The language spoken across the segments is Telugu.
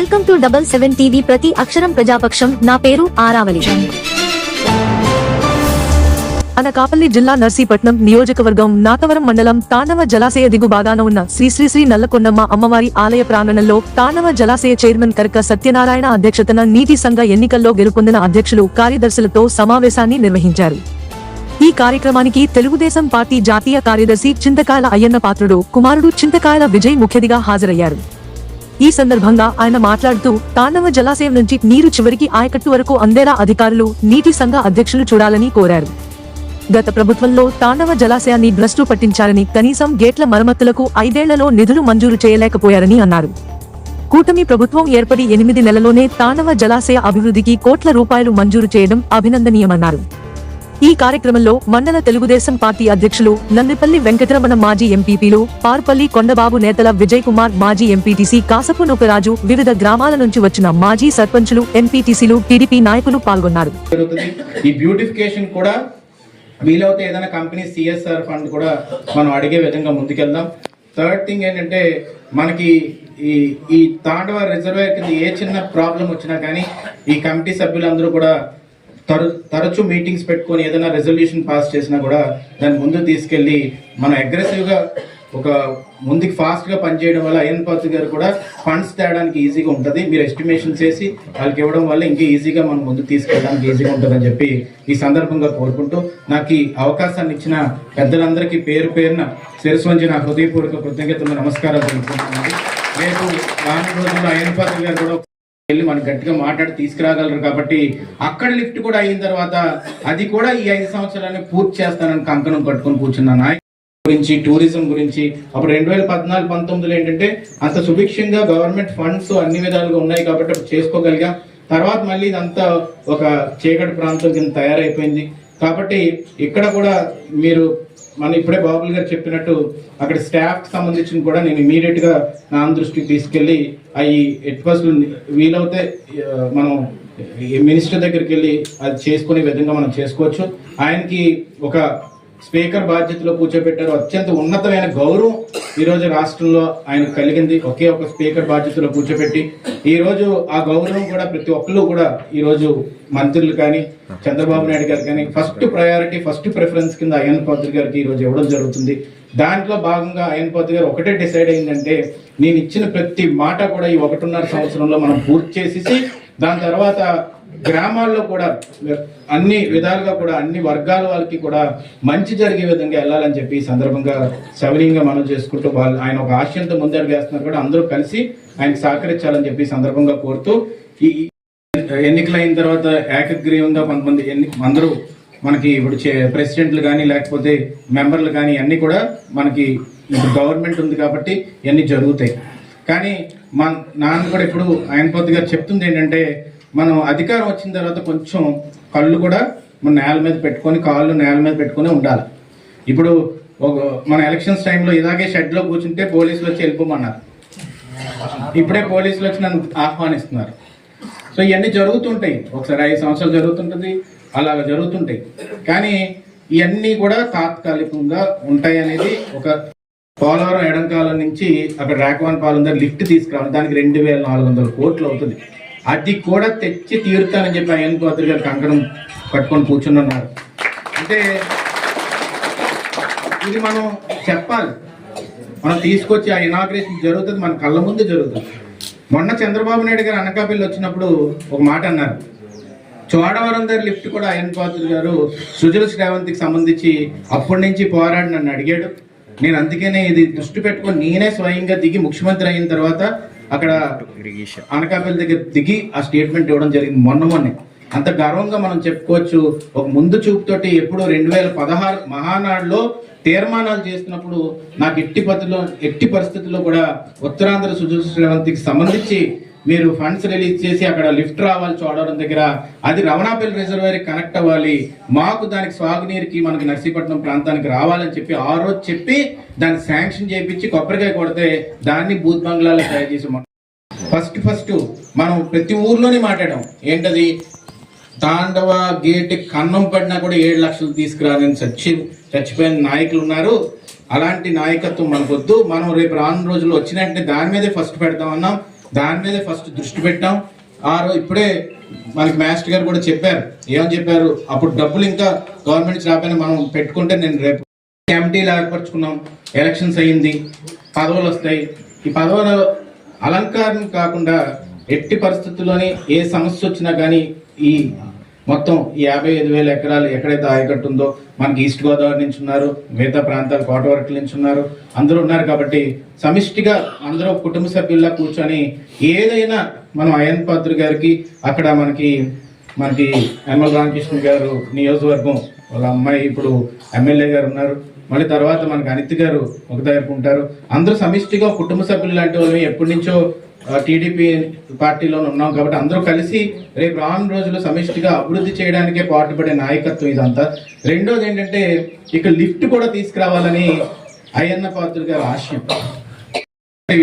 Welcome to double seven TV ప్రతి అక్షరం ప్రజాపక్షం. నా పేరు ఆరావళి. అనకాపల్లి జిల్లా నర్సీపట్నం నియోజకవర్గం నాతవరం మండలం తానవ జలాశయ దిగు భాగాన ఉన్న శ్రీ శ్రీ శ్రీ నల్లకొండమ్మ అమ్మవారి ఆలయ ప్రాంగణంలో తానవ జలాశయ చైర్మన్ కరక సత్యనారాయణ అధ్యక్షతన నీటి సంఘ ఎన్నికల్లో గెలుపొందిన అధ్యక్షులు కార్యదర్శులతో సమావేశాన్ని నిర్వహించారు. ఈ కార్యక్రమానికి తెలుగుదేశం పార్టీ జాతీయ కార్యదర్శి చింతకాయల అయ్యన్న పాత్రుడు కుమారుడు చింతకాయల విజయ్ ముఖ్యదిగా హాజరయ్యారు. ఈ సందర్భంగా ఆయన మాట్లాడుతూ తాండవ జలాశయం నుంచి నీరు చివరికి ఆయకట్టు వరకు అందేలా అధికారులు నీటి సంఘ అధ్యక్షులు చూడాలని కోరారు. గత ప్రభుత్వంలో తాండవ జలాశయాన్ని భ్రష్టు పట్టించారని కనీసం గేట్ల మరమ్మతులకు ఐదేళ్ళలో నిధులు మంజూరు చేయలేకపోయారని అన్నారు. కూటమి ప్రభుత్వం ఏర్పడి ఎనిమిది నెలలోనే తాండవ జలాశయ అభివృద్ధికి కోట్ల రూపాయలు మంజూరు చేయడం అభినందనీయమన్నారు. ఈ కార్యక్రమంలో మండల తెలుగుదేశం పార్టీ అధ్యక్షులు నందిపల్లి వెంకటరమణ మాజీ ఎంపీపీలు పార్పల్లి కొండబాబు నేతల విజయ్ కుమార్ మాజీ ఎంపీటీసీ కాసపు నూకరాజు వివిధ గ్రామాల నుంచి వచ్చిన మాజీ సర్పంచులు ఎంపీటీసీలు టీడీపీ నాయకులు పాల్గొన్నారు. జరుగుతుంది. ఈ బ్యూటిఫికేషన్ కూడా వీలవుతే ఏదైనా కంపెనీ సిఎస్ఆర్ ఫండ్ కూడా మనం అడిగే విధంగా ముందుకెళ్దాం. థర్డ్ థింగ్ ఏంటంటే మనకి ఈ ఈ తాండవ రిజర్వేర్ కింద ఏ చిన్న ప్రాబ్లం వచ్చినా కానీ ఈ కమిటీ సభ్యులందరూ కూడా తరు తరచూ మీటింగ్స్ పెట్టుకొని ఏదైనా రెజల్యూషన్ పాస్ చేసినా కూడా దాన్ని ముందు తీసుకెళ్ళి మనం అగ్రెసివ్గా ఒక ముందుకు ఫాస్ట్గా పనిచేయడం వల్ల అయ్యన్ పాత్ర గారు కూడా ఫండ్స్ తేడానికి ఈజీగా ఉంటుంది. మీరు ఎస్టిమేషన్ చేసి వాళ్ళకి ఇవ్వడం వల్ల ఇంకా ఈజీగా మనం ముందుకు తీసుకెళ్ళడానికి ఈజీగా ఉంటుందని చెప్పి ఈ సందర్భంగా కోరుకుంటూ నాకు ఈ అవకాశాన్ని ఇచ్చిన పెద్దలందరికీ పేరు పేరున శిరస్వంచి నా హృదయపూర్వక కృతజ్ఞతలు నమస్కారాలు తెలుపుకుంటున్నాను. రేపు రాని రోజుల్లో అయ్యన్ పాత్ర గారు కూడా వెళ్ళి మనం గట్టిగా మాట్లాడి తీసుకురాగలరు కాబట్టి అక్కడ లిఫ్ట్ కూడా అయిన తర్వాత అది కూడా ఈ ఐదు సంవత్సరాలని పూర్తి చేస్తానని కంకణం కట్టుకొని కూర్చున్నాను గురించి టూరిజం గురించి. అప్పుడు రెండు వేల పద్నాలుగు పంతొమ్మిదిలో ఏంటంటే అంత సుభిక్షంగా గవర్నమెంట్ ఫండ్స్ అన్ని విధాలుగా ఉన్నాయి కాబట్టి అప్పుడు చేసుకోగలిగాం. తర్వాత మళ్ళీ ఇదంతా ఒక చీకటి ప్రాంతం కింద తయారైపోయింది. కాబట్టి ఇక్కడ కూడా మీరు మన ఇప్పుడే బాబుల్ గారు చెప్పినట్టు అక్కడ స్టాఫ్కి సంబంధించిన కూడా నేను ఇమీడియట్గా నా దృష్టికి తీసుకెళ్ళి అవి ఎట్ ఫస్ట్ వీలవుతే మనం మినిస్టర్ దగ్గరికి వెళ్ళి అది చేసుకునే విధంగా మనం చేసుకోవచ్చు. ఆయనకి ఒక స్పీకర్ బాధ్యతలో కూర్చోబెట్టారు. అత్యంత ఉన్నతమైన గౌరవం ఈరోజు రాష్ట్రంలో ఆయనకు కలిగింది. ఒకే ఒక స్పీకర్ బాధ్యతలో కూర్చోబెట్టి ఈరోజు ఆ గౌరవం కూడా ప్రతి ఒక్కరు కూడా ఈరోజు మంత్రులు కానీ చంద్రబాబు నాయుడు గారు కానీ ఫస్ట్ ప్రయారిటీ ఫస్ట్ ప్రిఫరెన్స్ కింద అయ్యన్ పాత్రి గారికి ఈరోజు ఇవ్వడం జరుగుతుంది. దాంట్లో భాగంగా అయ్యన్ పాత్రి గారు ఒకటే డిసైడ్ అయిందంటే నేను ఇచ్చిన ప్రతి మాట కూడా ఈ ఒకటిన్నర సంవత్సరంలో మనం పూర్తి చేసేసి దాని తర్వాత గ్రామాల్లో కూడా అన్ని విధాలుగా కూడా అన్ని వర్గాల వాళ్ళకి కూడా మంచి జరిగే విధంగా వెళ్ళాలని చెప్పి ఈ సందర్భంగా సవినీయంగా మనం చేసుకుంటూ వాళ్ళు ఆయన ఒక ఆశయంతో ముందడుగు వేస్తున్నారు కూడా అందరూ కలిసి ఆయన సహకరించాలని చెప్పి సందర్భంగా కోరుతూ ఈ ఎన్నికలైన తర్వాత ఏకగ్రీవంగా కొంతమంది ఎన్ని అందరూ మనకి ఇప్పుడు చే- ప్రెసిడెంట్లు కానీ లేకపోతే మెంబర్లు కానీ అన్ని కూడా మనకి ఇప్పుడు గవర్నమెంట్ ఉంది కాబట్టి ఇవన్నీ జరుగుతాయి. కానీ మన నాన్న కూడా ఇప్పుడు ఆయన పొద్దు చెప్తుంది ఏంటంటే మనం అధికారం వచ్చిన తర్వాత కొంచెం కళ్ళు కూడా మన నేల మీద పెట్టుకొని కాళ్ళు నేల మీద పెట్టుకొని ఉండాలి. ఇప్పుడు ఒక మన ఎలక్షన్స్ టైంలో ఇలాగే షెడ్లో కూర్చుంటే పోలీసులు వచ్చి వెళ్ళిపోమన్నారు. ఇప్పుడే పోలీసులు వచ్చి నన్ను ఆహ్వానిస్తున్నారు. సో ఇవన్నీ జరుగుతుంటాయి. ఒకసారి ఐదు సంవత్సరాలు జరుగుతుంటుంది అలాగ జరుగుతుంటాయి. కానీ ఇవన్నీ కూడా తాత్కాలికంగా ఉంటాయి అనేది ఒక పోలవరం ఎడంకాలం నుంచి అక్కడ రాకవాన్ పాలన దగ్గర లిఫ్ట్ తీసుకురావాలి. దానికి రెండు వేల నాలుగు వందల కోట్లు అవుతుంది. అది కూడా తెచ్చి తీరుతానని చెప్పి అయ్యన్ కోత్రి గారు కంకణం కట్టుకొని కూర్చున్నారు అంటే ఇది మనం చెప్పాలి. మనం తీసుకొచ్చి ఆ ఇనాగ్రేషన్ జరుగుతుంది మన కళ్ళ ముందు జరుగుతుంది. మొన్న చంద్రబాబు నాయుడు గారు అనకాపల్లి వచ్చినప్పుడు ఒక మాట అన్నారు. చోడవరం దగ్గర లిఫ్ట్ కూడా అయ్యన్ పాత్ర గారు సుజల శ్రావంతికి సంబంధించి అప్పటి నుంచి పోరాడి నన్ను అడిగాడు. నేను అందుకనే ఇది దృష్టి పెట్టుకొని నేనే స్వయంగా దిగి ముఖ్యమంత్రి అయిన తర్వాత అక్కడ అనకాపల్లి దగ్గర దిగి ఆ స్టేట్మెంట్ ఇవ్వడం జరిగింది. మొన్న మొన్నే. అంత గర్వంగా మనం చెప్పుకోవచ్చు. ఒక ముందు చూపుతోటి ఎప్పుడు రెండు వేల పదహారు మహానాడులో తీర్మానాలు చేస్తున్నప్పుడు నాకు ఎట్టి పద్ధతిలో ఎట్టి పరిస్థితుల్లో కూడా ఉత్తరాంధ్ర సుజల శ్రవంతికి సంబంధించి మీరు ఫండ్స్ రిలీజ్ చేసి అక్కడ లిఫ్ట్ రావాలి చూడడం దగ్గర అది రమణాపల్లి రిజర్వేర్ కనెక్ట్ అవ్వాలి. మాకు దానికి సాగునీరుకి మనకి నర్సీపట్నం ప్రాంతానికి రావాలని చెప్పి ఆ రోజు చెప్పి దాన్ని శాంక్షన్ చేయించి కొబ్బరికాయ కొడితే దాన్ని బూత్ బంగ్లాలో తయారు చేసాం ఫస్ట్ ఫస్ట్ మనం ప్రతి ఊర్లోనే మాట్లాడాం. ఏంటది? తాండవ గేట్ కన్నం పడినా కూడా ఏడు లక్షలు తీసుకురాదని చచ్చి చచ్చిపోయిన నాయకులు ఉన్నారు. అలాంటి నాయకత్వం మనకొద్దు. మనం రేపు రాను రోజులు వచ్చినట్టే దాని మీదే ఫస్ట్ పెడతామన్నాం దాని మీదే ఫస్ట్ దృష్టి పెట్టాం. ఆ రోజు ఇప్పుడే మనకి మాస్టర్ గారు కూడా చెప్పారు. ఏమని చెప్పారు? అప్పుడు డబ్బులు ఇంకా గవర్నమెంట్ నుంచి రాకపోయినా మనం పెట్టుకుంటే నేను రేపు కమిటీలు ఏర్పరచుకున్నాం ఎలక్షన్స్ అయ్యింది. పదవులు వస్తాయి. ఈ పదవుల అలంకారం కాకుండా ఎట్టి పరిస్థితుల్లోని ఏ సమస్య వచ్చినా కానీ ఈ మొత్తం ఈ యాభై ఐదు వేల ఎకరాలు ఎక్కడైతే ఆయకట్టు ఉందో మనకి ఈస్ట్ గోదావరి నుంచి ఉన్నారు మిగతా ప్రాంతాలు కోటవరకు నుంచి ఉన్నారు అందరూ ఉన్నారు కాబట్టి సమిష్టిగా అందరూ కుటుంబ సభ్యుల్లా కూర్చొని ఏదైనా మనం అయన్ పాత్ర గారికి అక్కడ మనకి మనకి ఎమ్మెల్ రామకృష్ణ గారు నియోజకవర్గం వాళ్ళ అమ్మాయి ఇప్పుడు ఎమ్మెల్యే గారు ఉన్నారు. మళ్ళీ తర్వాత మనకి అనిత్ గారు ఒక దగ్గరకు ఉంటారు. అందరూ సమిష్టిగా కుటుంబ సభ్యులు లాంటి వాళ్ళు ఎప్పటి నుంచో టీడీపీ పార్టీలో ఉన్నాం కాబట్టి అందరూ కలిసి రేపు రాను రోజుల్లో సమిష్టిగా అభివృద్ధి చేయడానికే పాటుపడే నాయకత్వం ఇదంతా. రెండోది ఏంటంటే ఇక లిఫ్ట్ కూడా తీసుకురావాలని అయ్యన్న పాత్రుడు గారు ఆశయం.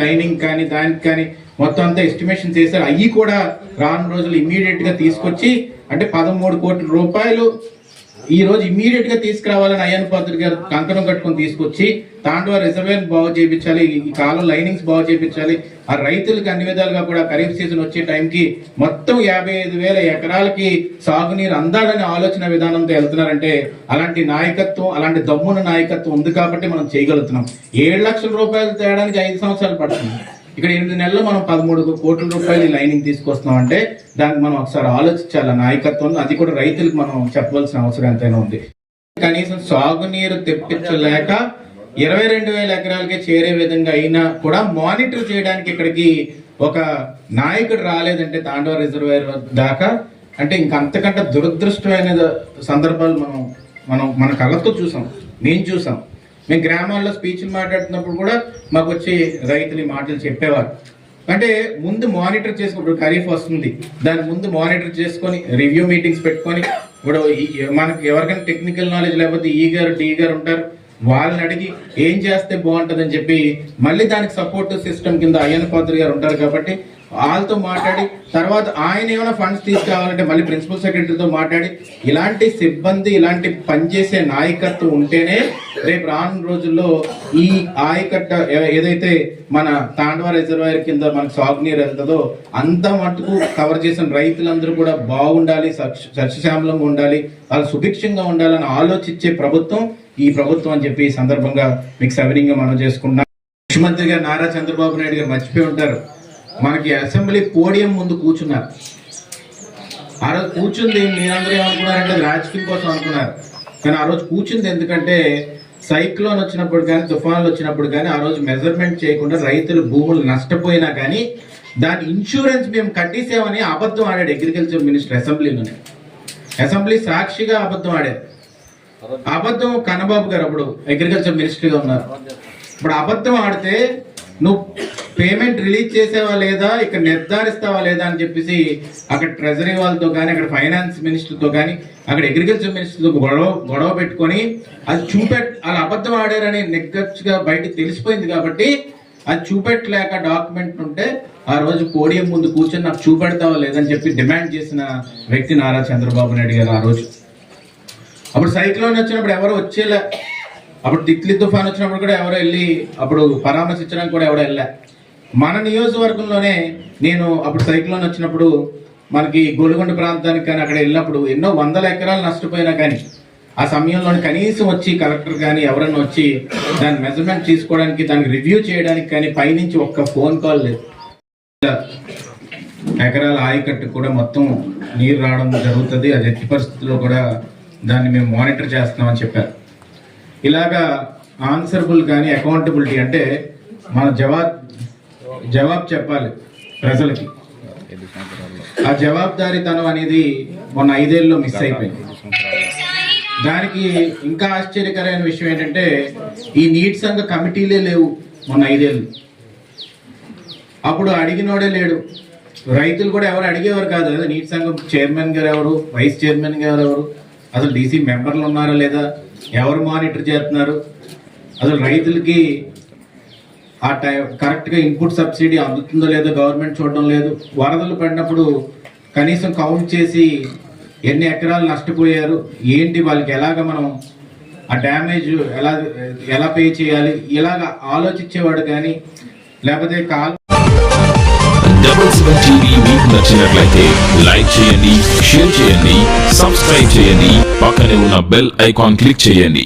లైనింగ్ కానీ దానికి కానీ మొత్తం అంతా ఎస్టిమేషన్ చేశారు. అవి కూడా రాను రోజులు ఇమీడియట్గా తీసుకొచ్చి అంటే పదమూడు కోట్ల రూపాయలు ఈ రోజు ఇమీడియట్గా తీసుకురావాలని అయ్యన్ పాత్ర గారు కంకణం కట్టుకొని తీసుకొచ్చి తాండవ రిజర్వేర్ బాగు చేయించాలి ఈ కాలం లైనింగ్స్ బాగు చేయించాలి. ఆ రైతులకు అన్ని విధాలుగా కూడా ఖరీఫ్ సీజన్ వచ్చే టైంకి మొత్తం యాభై ఐదు వేల ఎకరాలకి సాగునీరు అందాలని ఆలోచన విధానంతో వెళ్తున్నారంటే అలాంటి నాయకత్వం అలాంటి దమ్మున నాయకత్వం ఉంది కాబట్టి మనం చేయగలుగుతున్నాం. ఏడు లక్షల రూపాయలు తేయడానికి ఐదు సంవత్సరాలు పడుతుంది. ఇక్కడ ఎనిమిది నెలలు మనం పదమూడు కోట్ల రూపాయలు లైనింగ్ తీసుకొస్తున్నాం అంటే దానికి మనం ఒకసారి ఆలోచించాలి నాయకత్వం? అది కూడా రైతులకు మనం చెప్పవలసిన అవసరం ఎంతైనా ఉంది. కనీసం సాగునీరు తెప్పించలేక ఇరవై రెండు వేల ఎకరాలకే చేరే విధంగా అయినా కూడా మానిటర్ చేయడానికి ఇక్కడికి ఒక నాయకుడు రాలేదంటే తాండవ రిజర్వేర్ దాకా అంటే ఇంకంతకంటే దురదృష్టమైన సందర్భాలు మనం మనం మన కళ్ళతో చూసాం. నేను చూసాం. మేము గ్రామాల్లో స్పీచ్లు మాట్లాడుతున్నప్పుడు కూడా మాకు వచ్చి రైతులు మాటలు చెప్పేవారు. అంటే ముందు మానిటర్ చేసుకుని ఖరీఫ్ వస్తుంది. దాని ముందు మానిటర్ చేసుకొని రివ్యూ మీటింగ్స్ పెట్టుకొని ఇప్పుడు ఈ- మనకి ఎవరికైనా టెక్నికల్ నాలెడ్జ్ లేకపోతే ఈ గారు డి గారు ఉంటారు. వాళ్ళని అడిగి ఏం చేస్తే బాగుంటుందని చెప్పి మళ్ళీ దానికి సపోర్ట్ సిస్టమ్ కింద అయ్యన్ పాత్రి గారు ఉంటారు కాబట్టి వాళ్ళతో మాట్లాడి తర్వాత ఆయన ఏమైనా ఫండ్స్ తీసుకురావాలంటే మళ్ళీ ప్రిన్సిపల్ సెక్రటరీతో మాట్లాడి ఇలాంటి సిబ్బంది ఇలాంటి పనిచేసే నాయకత్వం ఉంటేనే రేపు రాను రోజుల్లో ఈ ఆయకట్ట ఏదైతే మన తాండవ రిజర్వాయర్ కింద మనకు సాగునీరు వెళ్తుందో అంత మటుకు కవర్ చేసిన రైతులందరూ కూడా బాగుండాలి సస్యశ్యామలంగా ఉండాలి వాళ్ళు సుభిక్షంగా ఉండాలని ఆలోచించే ప్రభుత్వం ఈ ప్రభుత్వం అని చెప్పి ఈ సందర్భంగా మీకు సవినీయంగా మనం చేసుకుంటున్నాం. ముఖ్యమంత్రి గారు నారా చంద్రబాబు నాయుడు గారు మర్చిపోయి ఉంటారు. మనకి అసెంబ్లీ పోడియం ముందు కూర్చున్నారు. ఆ రోజు కూర్చుంది మీరందరూ ఏమనుకున్నారంటే రాజకీయం కోసం అనుకున్నారు. కానీ ఆ రోజు కూర్చుంది ఎందుకంటే సైక్లోన్ వచ్చినప్పుడు కానీ తుఫాన్లు వచ్చినప్పుడు కానీ ఆ రోజు మెజర్మెంట్ చేయకుండా రైతులు భూములు నష్టపోయినా కానీ దాని ఇన్సూరెన్స్ మేము కట్టేసామని అబద్ధం ఆడాడు అగ్రికల్చర్ మినిస్టర్ అసెంబ్లీలోనే. అసెంబ్లీ సాక్షిగా అబద్ధం ఆడారు. అబద్ధం కన్నబాబు గారు అప్పుడు అగ్రికల్చర్ మినిస్టర్గా ఉన్నారు. ఇప్పుడు అబద్ధం ఆడితే నువ్వు పేమెంట్ రిలీజ్ చేసేవా లేదా ఇక్కడ నిర్ధారిస్తావా లేదా అని చెప్పేసి అక్కడ ట్రెజరీ వాళ్ళతో కానీ అక్కడ ఫైనాన్స్ మినిస్టర్తో కానీ అక్కడ అగ్రికల్చర్ మినిస్టర్తో గొడవ గొడవ పెట్టుకొని అది చూపెట్ అలా అబద్ధం ఆడారని నెగ్గచ్చుగా బయటకు తెలిసిపోయింది కాబట్టి అది చూపెట్టలేక డాక్యుమెంట్ ఉంటే ఆ రోజు పోడియం ముందు కూర్చొని నాకు చూపెడతావా లేదని చెప్పి డిమాండ్ చేసిన వ్యక్తి నారా చంద్రబాబు నాయుడు గారు ఆ రోజు. అప్పుడు సైక్లోన్ వచ్చినప్పుడు ఎవరు వచ్చేలే అప్పుడు తిక్లి తుఫాన్ వచ్చినప్పుడు కూడా ఎవరో వెళ్ళి అప్పుడు పరామర్శించడానికి కూడా ఎవరో వెళ్ళా మన నియోజకవర్గంలోనే నేను అప్పుడు సైక్లోన్ వచ్చినప్పుడు మనకి గోలుగొండ ప్రాంతానికి కానీ అక్కడ వెళ్ళినప్పుడు ఎన్నో వందల ఎకరాలు నష్టపోయినా కానీ ఆ సమయంలో కనీసం వచ్చి కలెక్టర్ కానీ ఎవరన్నా వచ్చి దాని మెజర్మెంట్ తీసుకోవడానికి దానికి రివ్యూ చేయడానికి కానీ పైనుంచి ఒక్క ఫోన్ కాల్ లేదు. ఎకరాల ఆయకట్టు కూడా మొత్తం నీరు రావడం జరుగుతుంది. అది ఎట్టి పరిస్థితుల్లో కూడా దాన్ని మేము మానిటర్ చేస్తున్నామని చెప్పారు. ఇలాగా ఆన్సరబుల్ కానీ అకౌంటబిలిటీ అంటే మన జవాబ్ జవాబు చెప్పాలి ప్రజలకి. ఆ జవాబుదారీతనం అనేది మొన్న ఐదేళ్ళలో మిస్ అయిపోయింది. దానికి ఇంకా ఆశ్చర్యకరమైన విషయం ఏంటంటే ఈ నీట్ సంఘ కమిటీలే లేవు మొన్న ఐదేళ్ళు. అప్పుడు అడిగినోడే లేడు. రైతులు కూడా ఎవరు అడిగేవారు కాదు కదా నీటి సంఘం చైర్మన్ గారు ఎవరు వైస్ చైర్మన్ గారు ఎవరు? అసలు డీసీ మెంబర్లు ఉన్నారా లేదా? ఎవరు మానిటర్ చేస్తున్నారు? అసలు రైతులకి ఆ టైం కరెక్ట్గా ఇన్పుట్ సబ్సిడీ అందుతుందో లేదో గవర్నమెంట్ చూడడం లేదు. వరదలు పడినప్పుడు కనీసం కౌంట్ చేసి ఎన్ని ఎకరాలు నష్టపోయారు ఏంటి వాళ్ళకి ఎలాగ మనం ఆ డ్యామేజ్ ఎలా ఎలా పే చేయాలి ఇలాగ ఆలోచించేవాడు కానీ లేకపోతే కాల్ డబల్ సెవెన్ టీవీ మీకు నచ్చినట్లయితే లైక్ చేయండి షేర్ చేయండి సబ్స్క్రైబ్ చేయండి పక్కనే ఉన్న బెల్ ఐకాన్ క్లిక్ చేయండి.